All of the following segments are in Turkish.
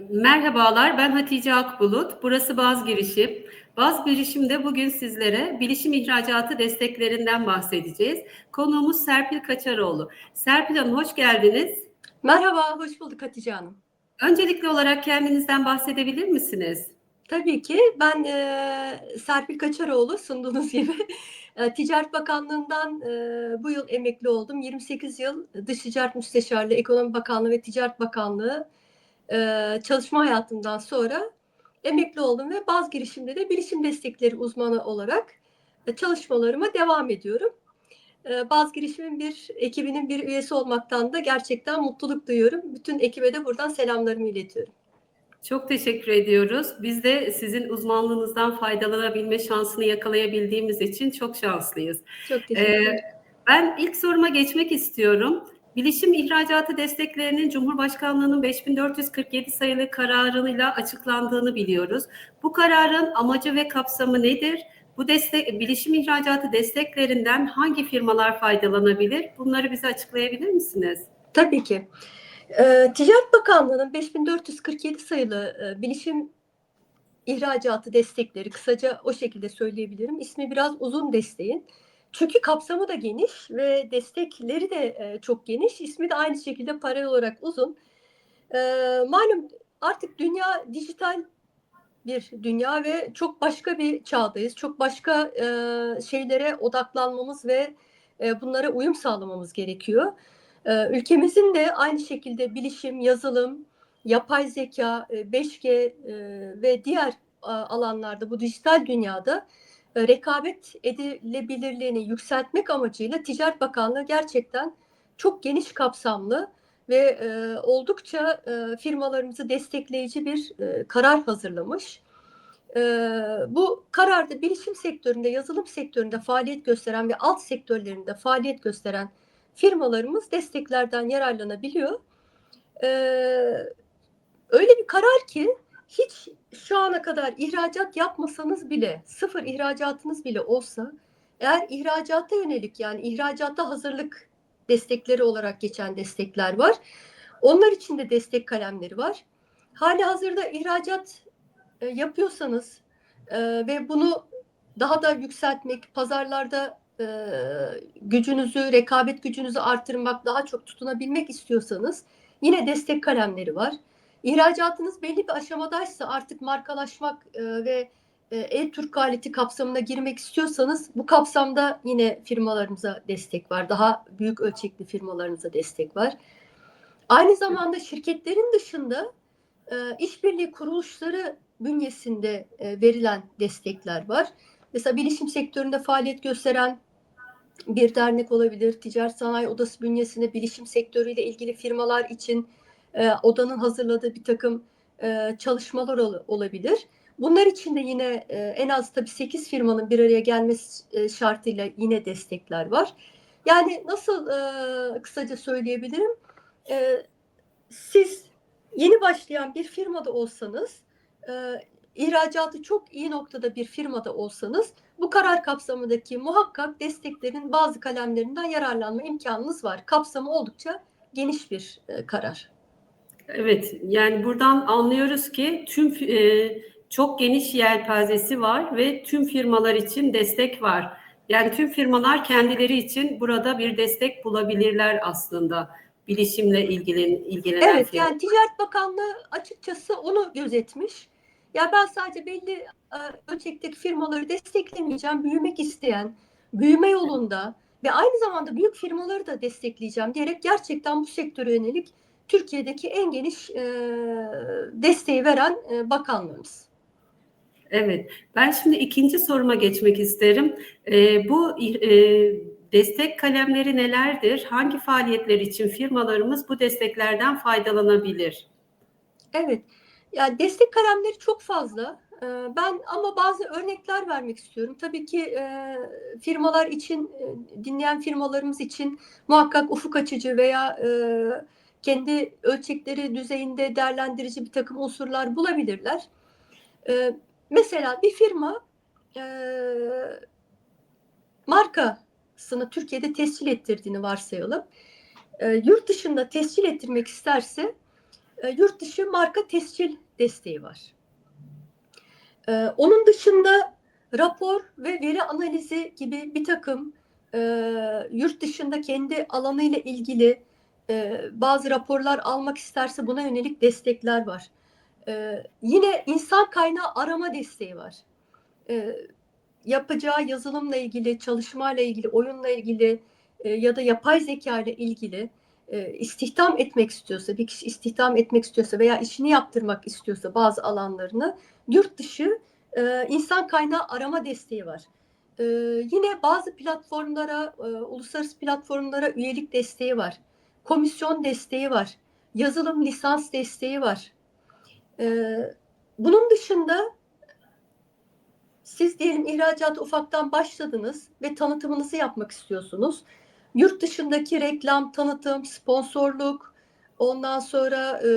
Merhabalar, ben Hatice Akbulut. Burası Baz Girişim. Baz Girişim'de bugün sizlere bilişim ihracatı desteklerinden bahsedeceğiz. Konuğumuz Serpil Kaçaroğlu. Serpil Hanım hoş geldiniz. Merhaba, hoş bulduk Hatice Hanım. Öncelikli olarak kendinizden bahsedebilir misiniz? Tabii ki ben e, Serpil Kaçaroğlu sunduğunuz gibi e, Ticaret Bakanlığı'ndan e, bu yıl emekli oldum. 28 yıl Dış Ticaret Müsteşarlığı, Ekonomi Bakanlığı ve Ticaret Bakanlığı e, çalışma hayatımdan sonra emekli oldum ve bazı girişimde de bilişim destekleri uzmanı olarak e, çalışmalarıma devam ediyorum. E, bazı girişimin bir ekibinin bir üyesi olmaktan da gerçekten mutluluk duyuyorum. Bütün ekibe de buradan selamlarımı iletiyorum. Çok teşekkür ediyoruz. Biz de sizin uzmanlığınızdan faydalanabilme şansını yakalayabildiğimiz için çok şanslıyız. Çok teşekkür ederim. Ee, ben ilk soruma geçmek istiyorum. Bilişim ihracatı desteklerinin Cumhurbaşkanlığı'nın 5447 sayılı kararıyla açıklandığını biliyoruz. Bu kararın amacı ve kapsamı nedir? Bu destek, bilişim ihracatı desteklerinden hangi firmalar faydalanabilir? Bunları bize açıklayabilir misiniz? Tabii ki. Ee, Ticaret Bakanlığı'nın 5447 sayılı e, bilişim ihracatı destekleri kısaca o şekilde söyleyebilirim. İsmi biraz uzun desteğin. Çünkü kapsamı da geniş ve destekleri de e, çok geniş. İsmi de aynı şekilde paralel olarak uzun. E, malum artık dünya dijital bir dünya ve çok başka bir çağdayız. Çok başka e, şeylere odaklanmamız ve e, bunlara uyum sağlamamız gerekiyor. E, ülkemizin de aynı şekilde bilişim, yazılım, yapay zeka, e, 5G e, ve diğer alanlarda bu dijital dünyada e, rekabet edilebilirliğini yükseltmek amacıyla Ticaret Bakanlığı gerçekten çok geniş kapsamlı ve e, oldukça e, firmalarımızı destekleyici bir e, karar hazırlamış. E, bu kararda bilişim sektöründe, yazılım sektöründe faaliyet gösteren ve alt sektörlerinde faaliyet gösteren firmalarımız desteklerden yararlanabiliyor. E, öyle bir karar ki hiç şu ana kadar ihracat yapmasanız bile, sıfır ihracatınız bile olsa, eğer ihracata yönelik yani ihracatta hazırlık destekleri olarak geçen destekler var. Onlar için de destek kalemleri var. Hali hazırda ihracat e, yapıyorsanız e, ve bunu daha da yükseltmek, pazarlarda e, gücünüzü, rekabet gücünüzü artırmak, daha çok tutunabilmek istiyorsanız yine destek kalemleri var. İhracatınız belli bir aşamadaysa artık markalaşmak e, ve e, e-Türk aleti kapsamına girmek istiyorsanız bu kapsamda yine firmalarımıza destek var. Daha büyük ölçekli firmalarımıza destek var. Aynı zamanda şirketlerin dışında e, işbirliği kuruluşları bünyesinde e, verilen destekler var. Mesela bilişim sektöründe faaliyet gösteren bir dernek olabilir. Ticaret Sanayi Odası bünyesinde bilişim sektörüyle ilgili firmalar için e, odanın hazırladığı bir takım e, çalışmalar ol, olabilir. Bunlar için de yine e, en az tabii 8 firmanın bir araya gelmesi e, şartıyla yine destekler var. Yani nasıl e, kısaca söyleyebilirim? E, siz yeni başlayan bir firmada olsanız, e, ihracatı çok iyi noktada bir firmada olsanız bu karar kapsamındaki muhakkak desteklerin bazı kalemlerinden yararlanma imkanınız var. Kapsamı oldukça geniş bir e, karar. Evet, yani buradan anlıyoruz ki tüm e, çok geniş yelpazesi var ve tüm firmalar için destek var. Yani tüm firmalar kendileri için burada bir destek bulabilirler aslında bilişimle ilgilen, ilgilenen. Evet, yani Ticaret Bakanlığı açıkçası onu gözetmiş. Ya ben sadece belli e, ölçekteki firmaları desteklemeyeceğim, büyümek isteyen, büyüme yolunda ve aynı zamanda büyük firmaları da destekleyeceğim diyerek gerçekten bu sektöre yönelik Türkiye'deki en geniş e, desteği veren e, bakanlığımız. Evet, ben şimdi ikinci soruma geçmek isterim. E, bu e, destek kalemleri nelerdir? Hangi faaliyetler için firmalarımız bu desteklerden faydalanabilir? Evet, yani destek kalemleri çok fazla. E, ben ama bazı örnekler vermek istiyorum. Tabii ki e, firmalar için, e, dinleyen firmalarımız için muhakkak ufuk açıcı veya e, kendi ölçekleri düzeyinde değerlendirici bir takım unsurlar bulabilirler. E, mesela bir firma e, markasını Türkiye'de tescil ettirdiğini varsayalım. E, yurt dışında tescil ettirmek isterse e, yurt dışı marka tescil desteği var. E, onun dışında rapor ve veri analizi gibi bir takım e, yurt dışında kendi alanıyla ilgili e, bazı raporlar almak isterse buna yönelik destekler var. E, yine insan kaynağı arama desteği var. E, yapacağı yazılımla ilgili, çalışmayla ilgili, oyunla ilgili e, ya da yapay zeka ile ilgili e, istihdam etmek istiyorsa, bir kişi istihdam etmek istiyorsa veya işini yaptırmak istiyorsa bazı alanlarını yurt dışı e, insan kaynağı arama desteği var. E, yine bazı platformlara, e, uluslararası platformlara üyelik desteği var. Komisyon desteği var. Yazılım lisans desteği var. E, bunun dışında siz diyelim ihracat ufaktan başladınız ve tanıtımınızı yapmak istiyorsunuz. Yurt dışındaki reklam, tanıtım, sponsorluk, ondan sonra e,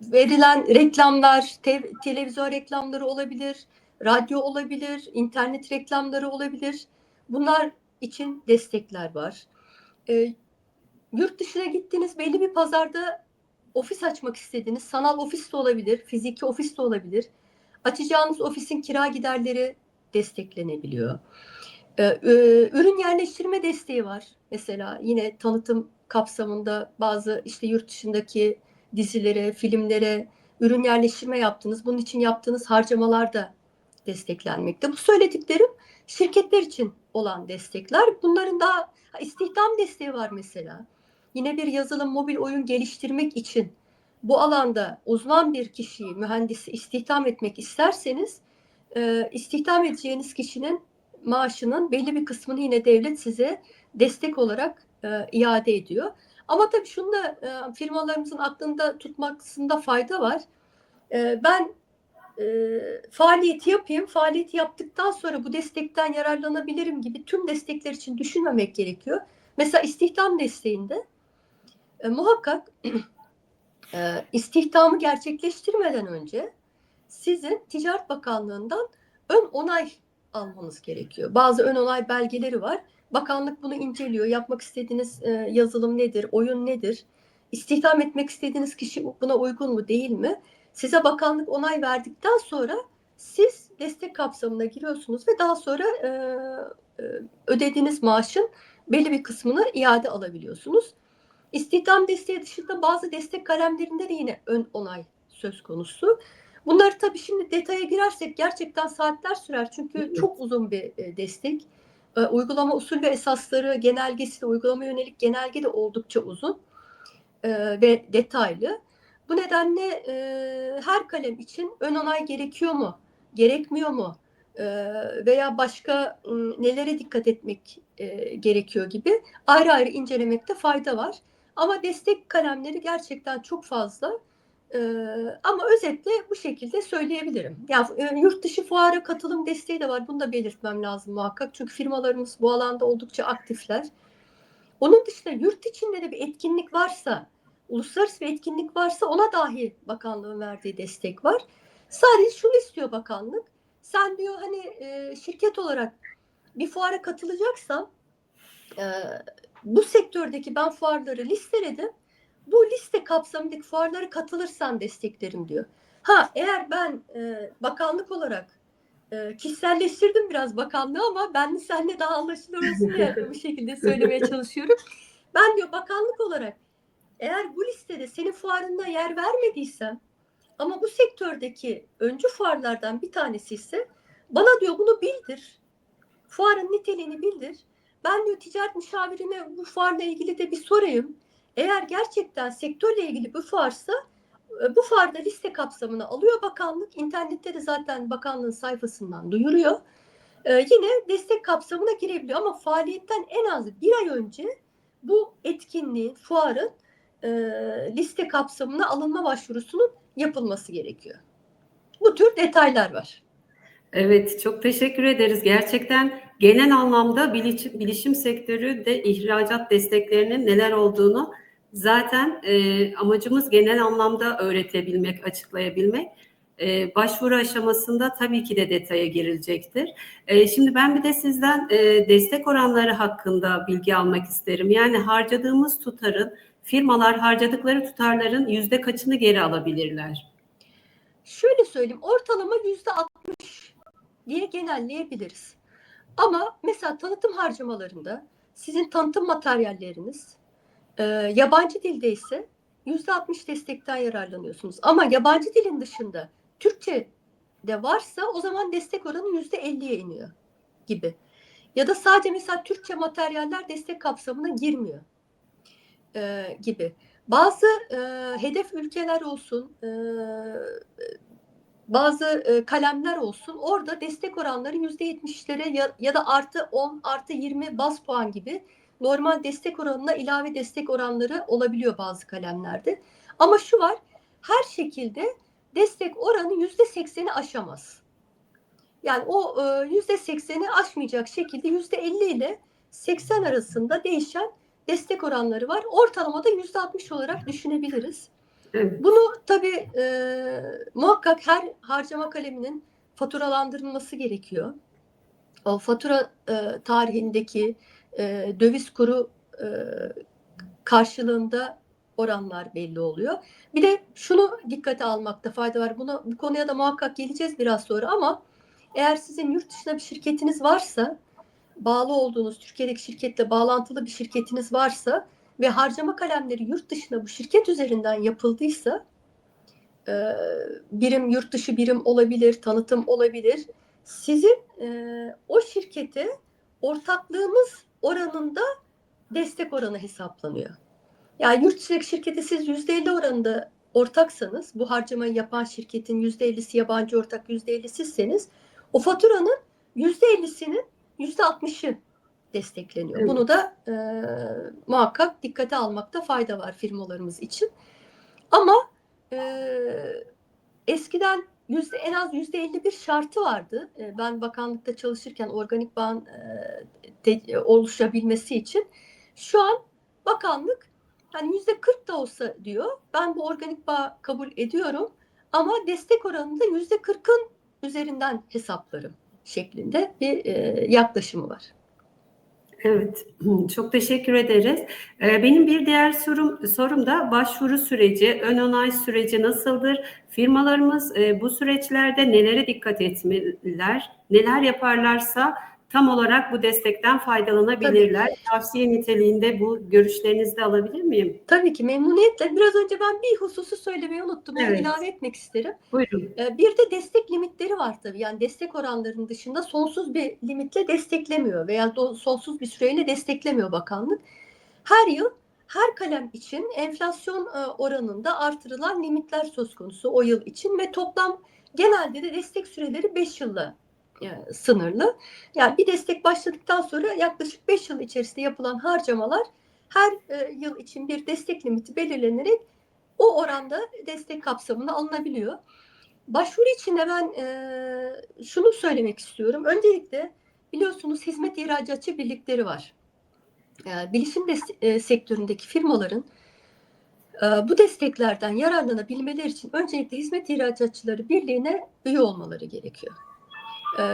verilen reklamlar, te- televizyon reklamları olabilir, radyo olabilir, internet reklamları olabilir. Bunlar için destekler var. E, yurt dışına gittiniz, belli bir pazarda ofis açmak istediniz. Sanal ofis de olabilir, fiziki ofis de olabilir. Açacağınız ofisin kira giderleri desteklenebiliyor. Ee, e, ürün yerleştirme desteği var. Mesela yine tanıtım kapsamında bazı işte yurt dışındaki dizilere, filmlere ürün yerleştirme yaptınız. Bunun için yaptığınız harcamalar da desteklenmekte. Bu söylediklerim şirketler için olan destekler. Bunların da ha, istihdam desteği var mesela. Yine bir yazılım mobil oyun geliştirmek için bu alanda uzman bir kişiyi, mühendisi istihdam etmek isterseniz e, istihdam edeceğiniz kişinin maaşının belli bir kısmını yine devlet size destek olarak e, iade ediyor. Ama tabii şunu da e, firmalarımızın aklında tutmasında fayda var. E, ben e, faaliyeti yapayım, faaliyeti yaptıktan sonra bu destekten yararlanabilirim gibi tüm destekler için düşünmemek gerekiyor. Mesela istihdam desteğinde e, muhakkak e, istihdamı gerçekleştirmeden önce sizin Ticaret Bakanlığı'ndan ön onay almanız gerekiyor. Bazı ön onay belgeleri var. Bakanlık bunu inceliyor. Yapmak istediğiniz e, yazılım nedir, oyun nedir? İstihdam etmek istediğiniz kişi buna uygun mu değil mi? Size bakanlık onay verdikten sonra siz destek kapsamına giriyorsunuz ve daha sonra e, e, ödediğiniz maaşın belli bir kısmını iade alabiliyorsunuz. İstihdam desteği dışında bazı destek kalemlerinde de yine ön onay söz konusu. Bunları tabii şimdi detaya girersek gerçekten saatler sürer çünkü çok uzun bir e, destek. E, uygulama usul ve esasları genelgesi de uygulama yönelik genelge de oldukça uzun ve detaylı. Bu nedenle e, her kalem için ön onay gerekiyor mu, gerekmiyor mu e, veya başka e, nelere dikkat etmek e, gerekiyor gibi ayrı ayrı incelemekte fayda var. Ama destek kalemleri gerçekten çok fazla. Ee, ama özetle bu şekilde söyleyebilirim. Yani e, yurt dışı fuara katılım desteği de var. Bunu da belirtmem lazım muhakkak. Çünkü firmalarımız bu alanda oldukça aktifler. Onun dışında yurt içinde de bir etkinlik varsa, uluslararası bir etkinlik varsa ona dahi bakanlığın verdiği destek var. Sadece şunu istiyor bakanlık. Sen diyor hani e, şirket olarak bir fuara katılacaksan e, bu sektördeki ben fuarları listeledim. Bu liste kapsamındaki fuarlara katılırsan desteklerim diyor. Ha eğer ben e, bakanlık olarak e, kişiselleştirdim biraz bakanlığı ama ben seninle daha anlaşılır olsun diye bu şekilde söylemeye çalışıyorum. Ben diyor bakanlık olarak eğer bu listede senin fuarında yer vermediysem ama bu sektördeki öncü fuarlardan bir tanesi ise bana diyor bunu bildir. Fuarın niteliğini bildir. Ben diyor ticaret müşavirine bu fuarla ilgili de bir sorayım. Eğer gerçekten sektörle ilgili bu fuarsa e, bu fuarda liste kapsamına alıyor bakanlık. İnternette de zaten bakanlığın sayfasından duyuruyor. Ee, yine destek kapsamına girebiliyor ama faaliyetten en az bir ay önce bu etkinliğin, fuarın e, liste kapsamına alınma başvurusunun yapılması gerekiyor. Bu tür detaylar var. Evet, çok teşekkür ederiz. Gerçekten genel anlamda bilişim, bilişim sektörü de ihracat desteklerinin neler olduğunu zaten e, amacımız genel anlamda öğretebilmek, açıklayabilmek. E, başvuru aşamasında tabii ki de detaya girilecektir. E, şimdi ben bir de sizden e, destek oranları hakkında bilgi almak isterim. Yani harcadığımız tutarın, firmalar harcadıkları tutarların yüzde kaçını geri alabilirler? Şöyle söyleyeyim, ortalama yüzde 60 diye genelleyebiliriz. Ama mesela tanıtım harcamalarında sizin tanıtım materyalleriniz e, yabancı dilde ise yüzde 60 destekten yararlanıyorsunuz. Ama yabancı dilin dışında Türkçe de varsa o zaman destek oranı yüzde 50'ye iniyor gibi. Ya da sadece mesela Türkçe materyaller destek kapsamına girmiyor e, gibi. Bazı e, hedef ülkeler olsun, e, bazı e, kalemler olsun orada destek oranları yüzde yetmişlere ya, ya da artı 10 artı 20 bas puan gibi normal destek oranına ilave destek oranları olabiliyor bazı kalemlerde. Ama şu var her şekilde destek oranı yüzde sekseni aşamaz. Yani o e, yüzde sekseni aşmayacak şekilde yüzde elli ile 80 arasında değişen destek oranları var. Ortalamada yüzde 60 olarak düşünebiliriz. Evet. Bunu tabii e, muhakkak her harcama kaleminin faturalandırılması gerekiyor. O fatura e, tarihindeki e, döviz kuru e, karşılığında oranlar belli oluyor. Bir de şunu dikkate almakta fayda var. Buna, bu konuya da muhakkak geleceğiz biraz sonra ama eğer sizin yurt dışında bir şirketiniz varsa, bağlı olduğunuz Türkiye'deki şirketle bağlantılı bir şirketiniz varsa ve harcama kalemleri yurt dışına bu şirket üzerinden yapıldıysa e, birim yurt dışı birim olabilir, tanıtım olabilir. Sizin e, o şirkete ortaklığımız oranında destek oranı hesaplanıyor. Yani yurt dışındaki şirkete siz %50 oranında ortaksanız, bu harcamayı yapan şirketin %50'si yabancı ortak %50'si sizseniz o faturanın %50'sinin %60'ı destekleniyor. Evet. Bunu da e, muhakkak dikkate almakta fayda var firmalarımız için. Ama e, eskiden yüzde en az yüzde 51 şartı vardı. E, ben bakanlıkta çalışırken organik bağın e, te- oluşabilmesi için şu an bakanlık hani yüzde 40 da olsa diyor. Ben bu organik bağ kabul ediyorum ama destek oranında yüzde 40'ın üzerinden hesaplarım şeklinde bir e, yaklaşımı var. Evet, çok teşekkür ederiz. Ee, Benim bir diğer sorum, sorum da başvuru süreci, ön onay süreci nasıldır? Firmalarımız e, bu süreçlerde nelere dikkat etmeliler? Neler yaparlarsa tam olarak bu destekten faydalanabilirler. Tavsiye niteliğinde bu görüşlerinizi de alabilir miyim? Tabii ki memnuniyetle. Biraz önce ben bir hususu söylemeyi unuttum. Onu Evet. ilave etmek isterim. Buyurun. Ee, Bir de destek limitleri var tabii. Yani destek oranlarının dışında sonsuz bir limitle desteklemiyor veya sonsuz bir süreyle desteklemiyor bakanlık. Her yıl her kalem için enflasyon e, oranında artırılan limitler söz konusu o yıl için ve toplam genelde de destek süreleri 5 yılla e, sınırlı. Yani bir destek başladıktan sonra yaklaşık 5 yıl içerisinde yapılan harcamalar her e, yıl için bir destek limiti belirlenerek o oranda destek kapsamına alınabiliyor. Başvuru için de ben e, şunu söylemek istiyorum. Öncelikle biliyorsunuz hizmet ihracatçı birlikleri var. E, bilişim e, sektöründeki firmaların bu desteklerden yararlanabilmeleri için öncelikle hizmet ihracatçıları birliğine üye olmaları gerekiyor. E,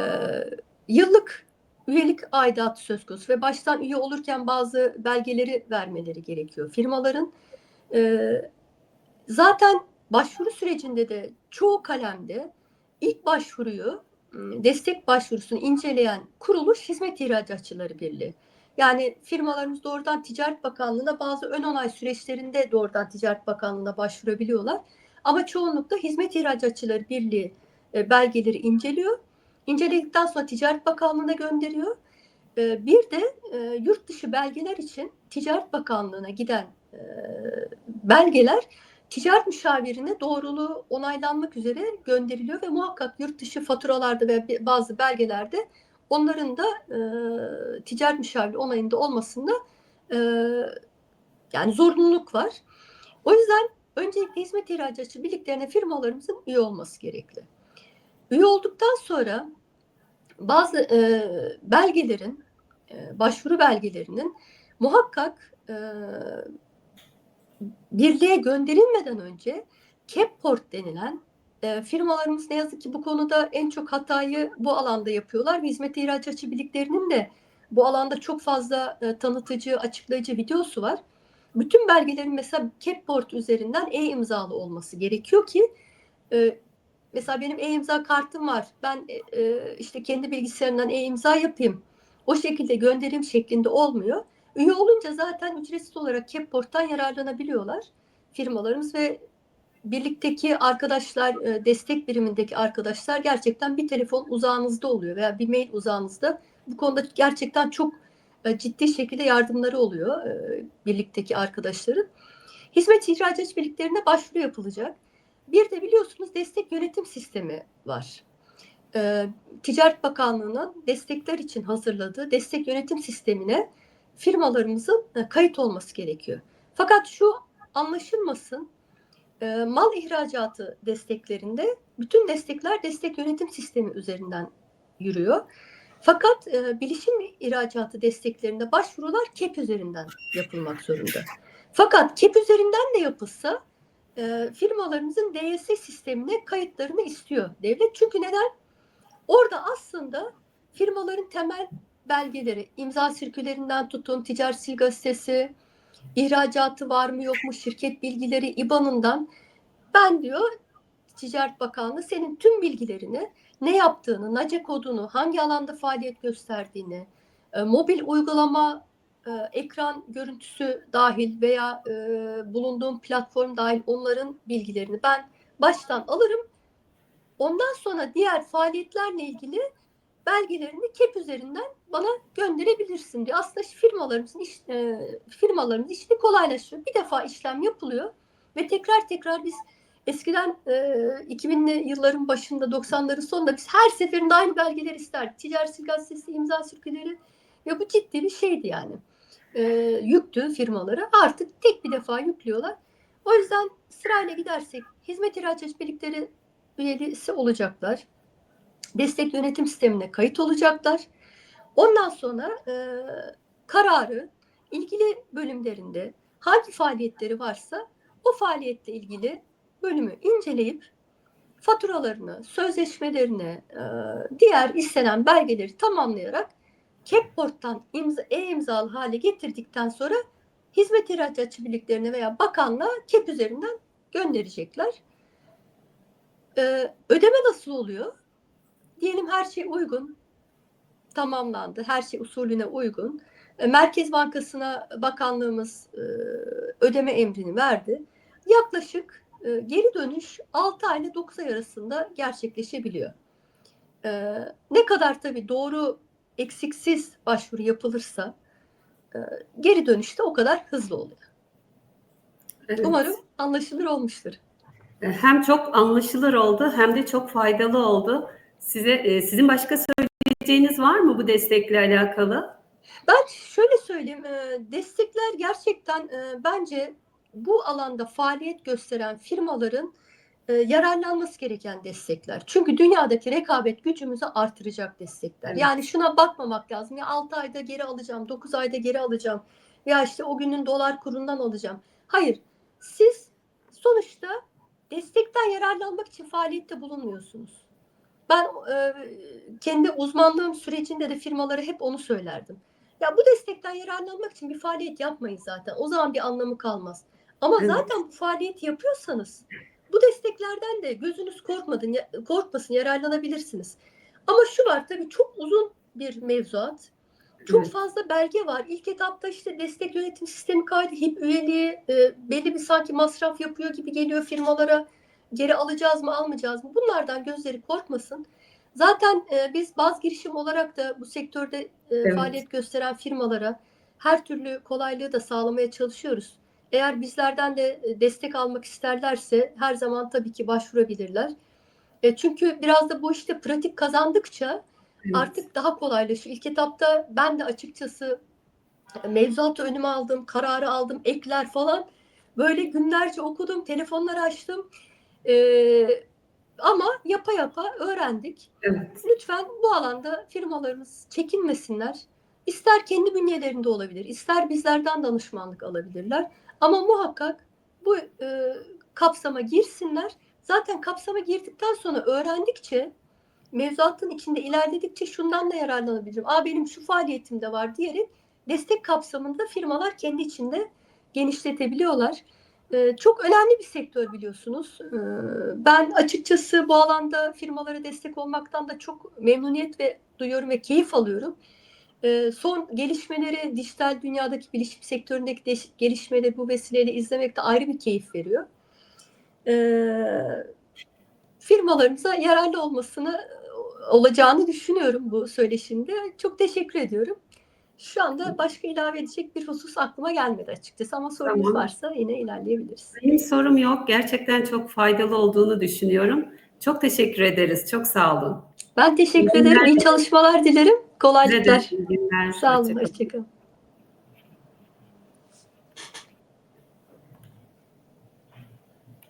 yıllık üyelik aidatı söz konusu ve baştan üye olurken bazı belgeleri vermeleri gerekiyor firmaların. E, zaten başvuru sürecinde de çoğu kalemde ilk başvuruyu ım, destek başvurusunu inceleyen kuruluş Hizmet İhracatçıları Birliği. Yani firmalarımız doğrudan Ticaret Bakanlığı'na bazı ön onay süreçlerinde doğrudan Ticaret Bakanlığı'na başvurabiliyorlar. Ama çoğunlukla Hizmet İhracatçıları Birliği e, belgeleri inceliyor. İnceledikten sonra Ticaret Bakanlığı'na gönderiyor. E, bir de e, yurt dışı belgeler için Ticaret Bakanlığı'na giden e, belgeler ticaret müşavirine doğruluğu onaylanmak üzere gönderiliyor ve muhakkak yurt dışı faturalarda ve bazı belgelerde onların da e, ticaret müşaviri onayında olmasında yani zorunluluk var. O yüzden öncelikle hizmet ihracatçı birliklerine firmalarımızın üye olması gerekli. Üye olduktan sonra bazı e, belgelerin, e, başvuru belgelerinin muhakkak e, birliğe gönderilmeden önce CAPPORT denilen e, firmalarımız ne yazık ki bu konuda en çok hatayı bu alanda yapıyorlar. Hizmet ihracatçı birliklerinin de bu alanda çok fazla e, tanıtıcı, açıklayıcı videosu var. Bütün belgelerin mesela Capboard üzerinden e-imzalı olması gerekiyor ki e, mesela benim e-imza kartım var. Ben e, e, işte kendi bilgisayarımdan e-imza yapayım. O şekilde gönderim şeklinde olmuyor. Üye olunca zaten ücretsiz olarak Capboard'tan yararlanabiliyorlar firmalarımız ve birlikteki arkadaşlar, e, destek birimindeki arkadaşlar gerçekten bir telefon uzağınızda oluyor veya bir mail uzağınızda. Bu konuda gerçekten çok e, ciddi şekilde yardımları oluyor birlikteki arkadaşların. Hizmet ihracat birliklerine başvuru yapılacak. Bir de biliyorsunuz destek yönetim sistemi var. Ticaret Bakanlığı'nın destekler için hazırladığı destek yönetim sistemine firmalarımızın kayıt olması gerekiyor. Fakat şu anlaşılmasın, e, mal ihracatı desteklerinde bütün destekler destek yönetim sistemi üzerinden yürüyor. Fakat e, bilişim ihracatı desteklerinde başvurular KEP üzerinden yapılmak zorunda. Fakat KEP üzerinden de yapılsa e, firmalarımızın DYS sistemine kayıtlarını istiyor devlet. Çünkü neden? Orada aslında firmaların temel belgeleri, imza sirkülerinden tutun, ticaret sil gazetesi, ihracatı var mı yok mu, şirket bilgileri, IBAN'ından ben diyor Ticaret Bakanlığı senin tüm bilgilerini, ne yaptığını, NACE kodunu, hangi alanda faaliyet gösterdiğini, e, mobil uygulama, e, ekran görüntüsü dahil veya e, bulunduğum platform dahil onların bilgilerini ben baştan alırım. Ondan sonra diğer faaliyetlerle ilgili belgelerini KEP üzerinden bana gönderebilirsin diye. Aslında firmalarımızın iş, e, firmalarımız işini kolaylaştırıyor. Bir defa işlem yapılıyor ve tekrar tekrar biz eskiden e, 2000'li yılların başında 90'ların sonunda biz her seferinde aynı belgeler isterdik. Ticaret Gazetesi, imza sirküleri ve bu ciddi bir şeydi yani. E, yüktü firmalara. Artık tek bir defa yüklüyorlar. O yüzden sırayla gidersek hizmet ihracat birlikleri üyesi olacaklar destek yönetim sistemine kayıt olacaklar. Ondan sonra e, kararı ilgili bölümlerinde hangi faaliyetleri varsa o faaliyetle ilgili bölümü inceleyip faturalarını, sözleşmelerini, e, diğer istenen belgeleri tamamlayarak Capboard'dan imza, e-imzalı hale getirdikten sonra hizmet ihracatçı birliklerine veya bakanlığa KEP üzerinden gönderecekler. Ee, ödeme nasıl oluyor? Diyelim her şey uygun, tamamlandı, her şey usulüne uygun. E, Merkez Bankası'na bakanlığımız e, ödeme emrini verdi. Yaklaşık e, geri dönüş 6 ay ile 9 ay arasında gerçekleşebiliyor. Ne kadar tabii doğru eksiksiz başvuru yapılırsa geri dönüşte o kadar hızlı oluyor. Evet. Umarım anlaşılır olmuştur. Hem çok anlaşılır oldu hem de çok faydalı oldu. Size e, sizin başka söyleyeceğiniz var mı bu destekle alakalı? Ben şöyle söyleyeyim, e, destekler gerçekten e, bence bu alanda faaliyet gösteren firmaların e, yararlanması gereken destekler. Çünkü dünyadaki rekabet gücümüzü artıracak destekler. Evet. Yani şuna bakmamak lazım. Ya 6 ayda geri alacağım, 9 ayda geri alacağım. Ya işte o günün dolar kurundan alacağım. Hayır. Siz sonuçta destekten yararlanmak için faaliyette bulunmuyorsunuz. Ben e, kendi uzmanlığım sürecinde de firmalara hep onu söylerdim. Ya bu destekten yararlanmak için bir faaliyet yapmayın zaten. O zaman bir anlamı kalmaz. Ama Evet. zaten bu faaliyeti yapıyorsanız bu desteklerden de gözünüz korkmadın, korkmasın yararlanabilirsiniz. Ama şu var tabii çok uzun bir mevzuat. Çok Evet. fazla belge var. İlk etapta işte destek yönetim sistemi kaydı, HİP üyeliği, e, belli bir sanki masraf yapıyor gibi geliyor firmalara. Geri alacağız mı, almayacağız mı? Bunlardan gözleri korkmasın. Zaten e, biz baz girişim olarak da bu sektörde e, Evet. faaliyet gösteren firmalara her türlü kolaylığı da sağlamaya çalışıyoruz. Eğer bizlerden de e, destek almak isterlerse her zaman tabii ki başvurabilirler. E, çünkü biraz da bu işte pratik kazandıkça Evet. artık daha kolaylaşıyor. İlk etapta ben de açıkçası e, mevzuatı önüme aldım, kararı aldım, ekler falan. Böyle günlerce okudum, telefonlar açtım. Ee, ama yapa yapa öğrendik. Evet. Lütfen bu alanda firmalarımız çekinmesinler. İster kendi bünyelerinde olabilir, ister bizlerden danışmanlık alabilirler. Ama muhakkak bu e, kapsama girsinler. Zaten kapsama girdikten sonra öğrendikçe mevzuatın içinde ilerledikçe şundan da yararlanabilirim. Aa benim şu faaliyetim de var diyerek destek kapsamında firmalar kendi içinde genişletebiliyorlar. Ee, çok önemli bir sektör biliyorsunuz. Ee, ben açıkçası bu alanda firmalara destek olmaktan da çok memnuniyet ve duyuyorum ve keyif alıyorum. Ee, son gelişmeleri dijital dünyadaki bilişim sektöründeki de- gelişmeleri bu vesileyle izlemek de ayrı bir keyif veriyor. Ee, firmalarımıza yararlı olmasını olacağını düşünüyorum bu söyleşimde. Çok teşekkür ediyorum. Şu anda başka ilave edecek bir husus aklıma gelmedi açıkçası ama sorunuz Tamam. varsa yine ilerleyebiliriz. Benim sorum yok. Gerçekten çok faydalı olduğunu düşünüyorum. Çok teşekkür ederiz. Çok sağ olun. Ben teşekkür ederim. İyi çalışmalar dilerim. Kolaylıklar. Sağ olun. Hoşça kalın. Hoşçakalın.